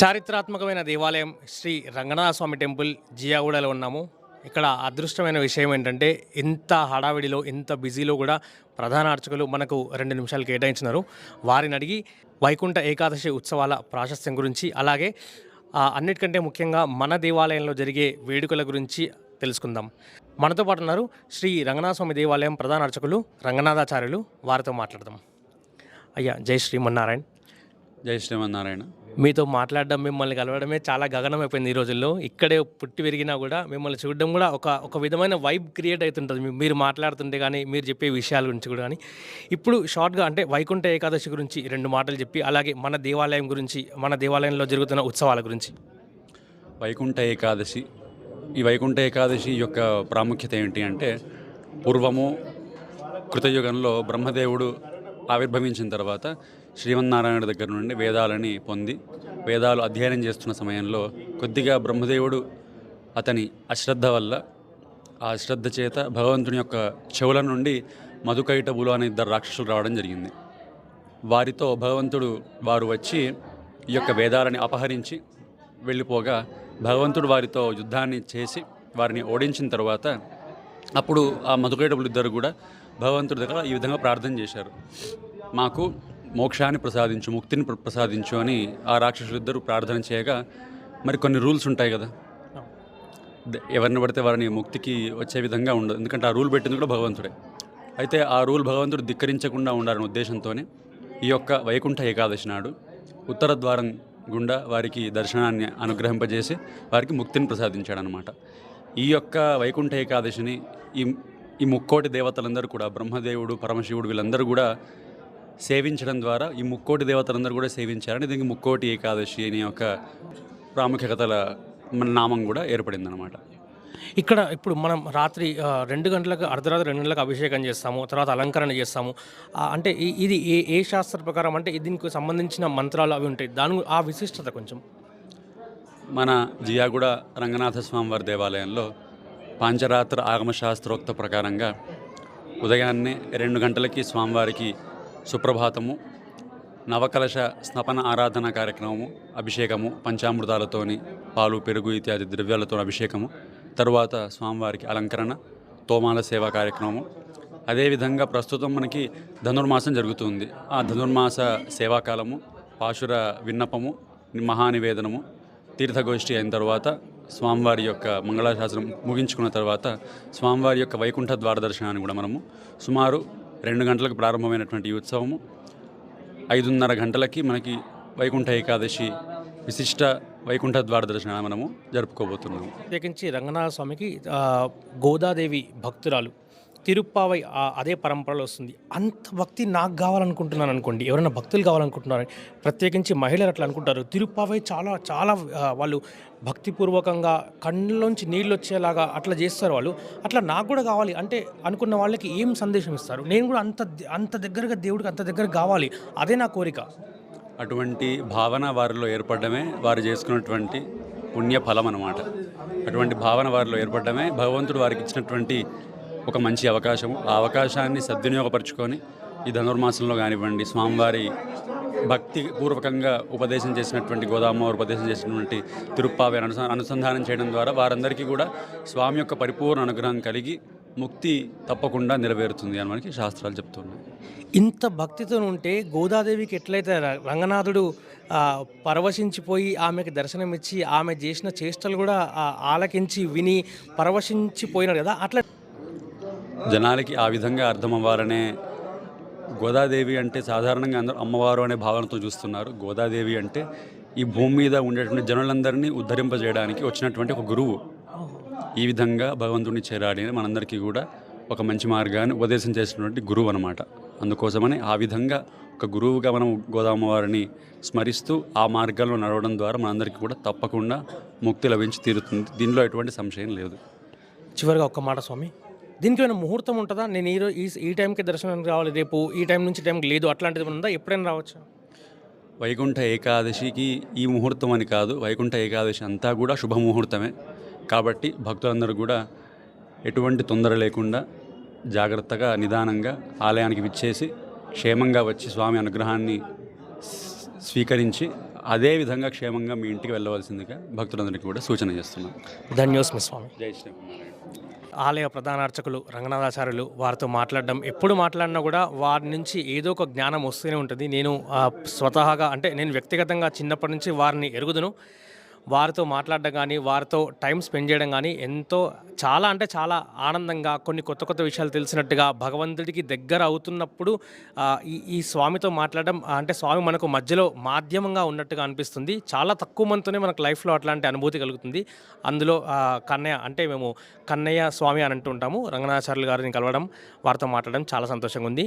చారిత్రాత్మకమైన దేవాలయం శ్రీ రంగనాథ స్వామి టెంపుల్ జియాగూడలో ఉన్నాము. ఇక్కడ అదృష్టమైన విషయం ఏంటంటే ఇంత హడావిడిలో ఇంత బిజీలో కూడా ప్రధాన అర్చకులు మనకు రెండు నిమిషాలు కేటాయించినారు. వారిని అడిగి వైకుంఠ ఏకాదశి ఉత్సవాల ప్రాశస్త్యం గురించి అలాగే అన్నిటికంటే ముఖ్యంగా మన దేవాలయంలో జరిగే వేడుకల గురించి తెలుసుకుందాం. మనతో పాటు ఉన్నారు శ్రీ రంగనాథ స్వామి దేవాలయం ప్రధాన అర్చకులు రంగనాథాచార్యులు. వారితో మాట్లాడదాం. అయ్యా జై శ్రీమన్నారాయణ జై శ్రీమన్నారాయణ మీతో మాట్లాడడం మిమ్మల్ని కలవడమే చాలా గగనం అయిపోయింది ఈ రోజుల్లో. ఇక్కడే పుట్టి పెరిగినా కూడా మిమ్మల్ని చూడడం కూడా ఒక ఒక విధమైన వైబ్ క్రియేట్ అవుతుంటుంది మీరు మాట్లాడుతుంటే కానీ మీరు చెప్పే విషయాల గురించి కూడా కానీ ఇప్పుడు షార్ట్గా అంటే వైకుంఠ ఏకాదశి గురించి రెండు మాటలు చెప్పి అలాగే మన దేవాలయం గురించి మన దేవాలయంలో జరుగుతున్న ఉత్సవాల గురించి. వైకుంఠ ఏకాదశి. ఈ వైకుంఠ ఏకాదశి యొక్క ప్రాముఖ్యత ఏంటి అంటే పూర్వము కృతయుగంలో బ్రహ్మదేవుడు ఆవిర్భవించిన తర్వాత శ్రీమన్నారాయణ దగ్గర నుండి వేదాలని పొంది వేదాలు అధ్యయనం చేస్తున్న సమయంలో కొద్దిగా బ్రహ్మదేవుడు అతని అశ్రద్ధ వల్ల ఆ అశ్రద్ధ చేత భగవంతుని యొక్క చెవుల నుండి మధుకైటబులు అనే ఇద్దరు రాక్షసులు రావడం జరిగింది. వారితో భగవంతుడు వారు వచ్చి ఈ యొక్క వేదాలని అపహరించి వెళ్ళిపోగా భగవంతుడు వారితో యుద్ధాన్ని చేసి వారిని ఓడించిన తర్వాత అప్పుడు ఆ మధుకైటబులు ఇద్దరు కూడా భగవంతుడి దగ్గర ఈ విధంగా ప్రార్థన చేశారు. మాకు మోక్షాన్ని ప్రసాదించు ముక్తిని ప్ర- ప్రసాదించు అని ఆ రాక్షసులిద్దరూ ప్రార్థన చేయగా మరి కొన్ని రూల్స్ ఉంటాయి కదా. ఎవరిని పడితే వారిని ముక్తికి వచ్చే విధంగా ఉండదు. ఎందుకంటే ఆ రూల్ పెట్టింది కూడా భగవంతుడే. అయితే ఆ రూల్ భగవంతుడు ధిక్కరించకుండా ఉండాలనే ఉద్దేశంతోనే ఈ యొక్క వైకుంఠ ఏకాదశి నాడు ఉత్తర ద్వారం గుండా వారికి దర్శనాన్ని అనుగ్రహింపజేసి వారికి ముక్తిని ప్రసాదించాడనమాట. ఈ యొక్క వైకుంఠ ఏకాదశిని ఈ ఈ ముక్కోటి దేవతలందరూ కూడా బ్రహ్మదేవుడు పరమశివుడు వీళ్ళందరూ కూడా సేవించడం ద్వారా ఈ ముక్కోటి దేవతలందరూ కూడా సేవించారని దీనికి ముక్కోటి ఏకాదశి అనే ఒక ప్రాముఖ్యతల నామం కూడా ఏర్పడిందనమాట ఇక్కడ ఇప్పుడు మనం రాత్రి రెండు గంటలకు అర్ధరాత్రి రెండు గంటలకు అభిషేకం చేస్తాము తర్వాత అలంకరణ చేస్తాము. అంటే ఇది ఏ ఏ శాస్త్ర ప్రకారం అంటే దీనికి సంబంధించిన మంత్రాలు అవి ఉంటాయి. దాని ఆ విశిష్టత కొంచెం. మన జియాగూడ రంగనాథ స్వామివారి దేవాలయంలో పాంచరాత్ర ఆగమశాస్త్రోక్త ప్రకారంగా ఉదయాన్నే రెండు గంటలకి స్వామివారికి సుప్రభాతము నవకలశ స్నపన ఆరాధన కార్యక్రమము అభిషేకము పంచామృతాలతోని పాలు పెరుగు ఇత్యాది ద్రవ్యాలతో అభిషేకము తరువాత స్వామివారికి అలంకరణ తోమాల సేవా కార్యక్రమము. అదేవిధంగా ప్రస్తుతం మనకి ధనుర్మాసం జరుగుతుంది. ఆ ధనుర్మాస సేవాకాలము పాశుర విన్నపము మహానివేదనము తీర్థగోష్ఠి అయిన తర్వాత స్వామివారి యొక్క మంగళాశాసనం ముగించుకున్న తర్వాత స్వామివారి యొక్క వైకుంఠ ద్వార దర్శనాన్ని కూడా మనము సుమారు రెండు గంటలకు ప్రారంభమైనటువంటి ఈ ఉత్సవము. ఐదున్నర గంటలకి మనకి వైకుంఠ ఏకాదశి విశిష్ట వైకుంఠ ద్వార దర్శనాన్ని మనము జరుపుకోబోతున్నాము. ప్రత్యేకించి రంగనాథ స్వామికి గోదాదేవి భక్తురాలు తిరుప్పావై అదే పరంపరలో వస్తుంది. అంత భక్తి నాకు కావాలనుకుంటున్నాను అనుకోండి. ఎవరైనా భక్తులు కావాలనుకుంటున్నారు? ప్రత్యేకించి మహిళలు అట్లా అనుకుంటారు. తిరుప్పావై చాలా చాలా వాళ్ళు భక్తిపూర్వకంగా కళ్ళలోంచి నీళ్ళు వచ్చేలాగా అట్లా చేస్తారు వాళ్ళు. అట్లా నాకు కూడా కావాలి. అంటే అనుకున్న వాళ్ళకి ఏం సందేశం ఇస్తారు? నేను కూడా అంత అంత దగ్గరగా దేవుడికి అంత దగ్గర కావాలి. అదే నా కోరిక. అటువంటి భావన వారిలో ఏర్పడమే వారు చేసుకున్నటువంటి పుణ్య ఫలం అన్నమాట. అటువంటి భావన వారిలో ఏర్పడమే భగవంతుడు వారికి ఇచ్చినటువంటి ఒక మంచి అవకాశం ఆ అవకాశాన్ని సద్వినియోగపరుచుకొని ఈ ధనుర్మాసంలో కానివ్వండి స్వామివారి భక్తి పూర్వకంగా ఉపదేశం చేసినటువంటి గోదామవారు ఉపదేశం చేసినటువంటి తిరుప్పావి అనుసంధానం చేయడం ద్వారా వారందరికీ కూడా స్వామి యొక్క పరిపూర్ణ అనుగ్రహం కలిగి ముక్తి తప్పకుండా నెరవేరుతుంది అని మనకి శాస్త్రాలు చెప్తున్నాయి. ఇంత భక్తితో ఉంటే గోదాదేవికి ఎట్లయితే రంగనాథుడు పరవశించిపోయి ఆమెకి దర్శనం ఇచ్చి ఆమె చేసిన చేష్టలు కూడా ఆలకించి విని పరవశించిపోయినాడు కదా అట్లా జనాలకి ఆ విధంగా అర్థం అవ్వాలనే గోదాదేవి అంటే సాధారణంగా అందరూ అమ్మవారు అనే భావనతో చూస్తున్నారు. గోదాదేవి అంటే ఈ భూమి మీద ఉండేటువంటి జనులందరినీ ఉద్ధరింపజేయడానికి వచ్చినటువంటి ఒక గురువు. ఈ విధంగా భగవంతుడిని చేరాలి అని మనందరికీ కూడా ఒక మంచి మార్గాన్ని ఉపదేశం చేసినటువంటి గురువు అనమాట అందుకోసమని ఆ విధంగా ఒక గురువుగా మనం గోదామ్మవారిని స్మరిస్తూ ఆ మార్గంలో నడవడం ద్వారా మనందరికీ కూడా తప్పకుండా ముక్తి లభించి తీరుతుంది. దీనిలో ఎటువంటి సంశయం లేదు. చివరిగా ఒక్క మాట స్వామి. దీనికి ఏమైనా ముహూర్తం ఉంటుందా? నేను ఈ ఈ ఈ టైంకి దర్శనం రావాలి రేపు ఈ టైం నుంచి టైంకి లేదు అట్లాంటిది ఉందా? ఎప్పుడైనా రావచ్చు? వైకుంఠ ఏకాదశికి ఈ ముహూర్తం అని కాదు వైకుంఠ ఏకాదశి అంతా కూడా శుభముహూర్తమే. కాబట్టి భక్తులందరూ కూడా ఎటువంటి తొందర లేకుండా జాగ్రత్తగా నిదానంగా ఆలయానికి విచ్చేసి క్షేమంగా వచ్చి స్వామి అనుగ్రహాన్ని స్వీకరించి అదే విధంగా క్షేమంగా మీ ఇంటికి వెళ్ళవలసిందిగా భక్తులందరికీ కూడా సూచన చేస్తున్నాం. ధన్యోస్మి స్వామి. జై శ్రీమన్నారాయణ ఆలయ ప్రధాన అర్చకులు రంగనాథాచార్యులు వారితో మాట్లాడడం ఎప్పుడు మాట్లాడినా కూడా వారి నుంచి ఏదో ఒక జ్ఞానం వస్తూనే ఉంటుంది. నేను స్వతహాగా అంటే నేను వ్యక్తిగతంగా చిన్నప్పటి నుంచి వారిని ఎరుగుదును. వారితో మాట్లాడడం కానీ వారితో టైం స్పెండ్ చేయడం కానీ ఎంతో చాలా అంటే చాలా ఆనందంగా కొన్ని కొత్త కొత్త విషయాలు తెలిసినట్టుగా భగవంతుడికి దగ్గర అవుతున్నప్పుడు ఈ ఈ స్వామితో మాట్లాడడం అంటే స్వామి మనకు మధ్యలో మాధ్యమంగా ఉన్నట్టుగా అనిపిస్తుంది. చాలా తక్కువ మందితోనే మనకు లైఫ్లో అట్లాంటి అనుభూతి కలుగుతుంది. అందులో కన్నయ్య అంటే మేము కన్నయ్య స్వామి అని అంటుంటాము రంగనాచార్యులు గారిని కలవడం వారితో మాట్లాడడం చాలా సంతోషంగా ఉంది.